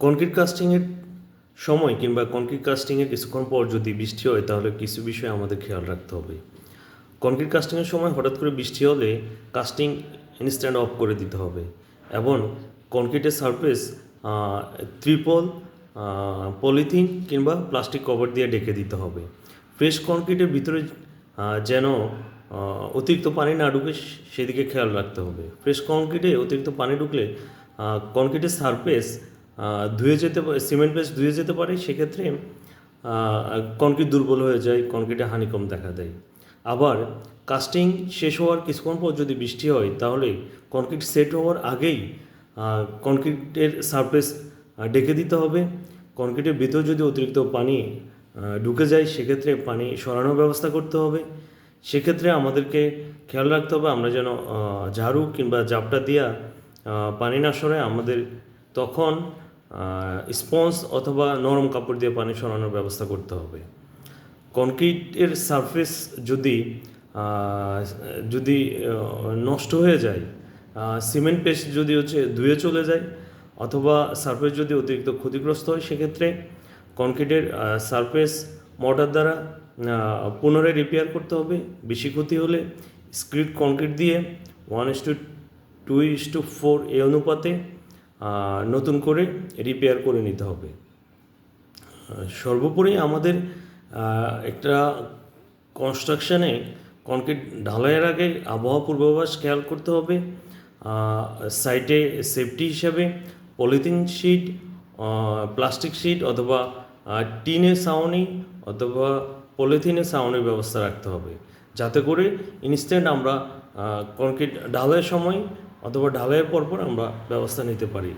Concrete কাস্টিংয়ের সময় কিংবা concrete কাস্টিংয়ের কিছুক্ষণ পর যদি বৃষ্টি হয়, তাহলে কিছু বিষয়ে আমাদের খেয়াল রাখতে হবে। কনক্রিট কাস্টিংয়ের সময় হঠাৎ করে বৃষ্টি হলে কাস্টিং ইনস্ট্যান্ট অফ করে দিতে হবে এবং কনক্রিটের সারফেস ত্রিপল পলিথিন কিংবা প্লাস্টিক কভার দিয়ে ডেকে দিতে হবে। ফ্রেশ কনক্রিটের ভিতরে যেন অতিরিক্ত পানি না ঢুকে সেদিকে খেয়াল রাখতে হবে। ফ্রেশ কনক্রিটে অতিরিক্ত পানি ঢুকলে কনক্রিটের সারফেস ধুয়ে যেতে সিমেন্ট পেস্ট ধুয়ে যেতে পারে, সেক্ষেত্রে কনক্রিট দুর্বল হয়ে যায় কনক্রিটে হানিকম দেখা দেয়। আবার কাস্টিং শেষ হওয়ার কিছুক্ষণ পর যদি বৃষ্টি হয়, তাহলে কনক্রিট সেট হওয়ার আগেই কনক্রিটের সারফেস ডেকে দিতে হবে। কনক্রিটের ভিতর যদি অতিরিক্ত পানি ঢুকে যায়, সেক্ষেত্রে পানি সরানোর ব্যবস্থা করতে হবে। সেক্ষেত্রে আমাদেরকে খেয়াল রাখতে হবে, আমরা যেন ঝাড়ু কিংবা জাপটা দিয়া পানি না সরায় আমাদের তখন স্পঞ্জ অথবা নরম কাপড় দিয়ে পানি সরানোর ব্যবস্থা করতে হবে। কনক্রিটের সারফেস যদি যদি নষ্ট হয়ে যায় সিমেন্ট পেস্ট যদি হচ্ছে ধুয়ে চলে যায় অথবা সারফেস যদি অতিরিক্ত ক্ষতিগ্রস্ত হয়, সেক্ষেত্রে কনক্রিটের সারফেস মোটর দ্বারা পুনরায় রিপেয়ার করতে হবে। বেশি ক্ষতি হলে স্ক্রিট কনক্রিট দিয়ে one is to two is to four এই অনুপাতে নতুন করে রিপেয়ার করে নিতে হবে। সর্বোপরি আমাদের একটা কনস্ট্রাকশানে কনক্রিট ঢালাইয়ের আগে আবহাওয়া পূর্বাভাস খেয়াল করতে হবে। সাইটে সেফটি হিসাবে পলিথিন শিট প্লাস্টিক শিট অথবা আহ, টিনের ছাউনি অথবা পলিথিনে ছাউনির ব্যবস্থা রাখতে হবে। যাতে করে ইনস্ট্যান্ট আমরা কনক্রিট ঢালাইয়ের সময় অথবা ঢালাইয়ের পরপর আমরা ব্যবস্থা নিতে পারি।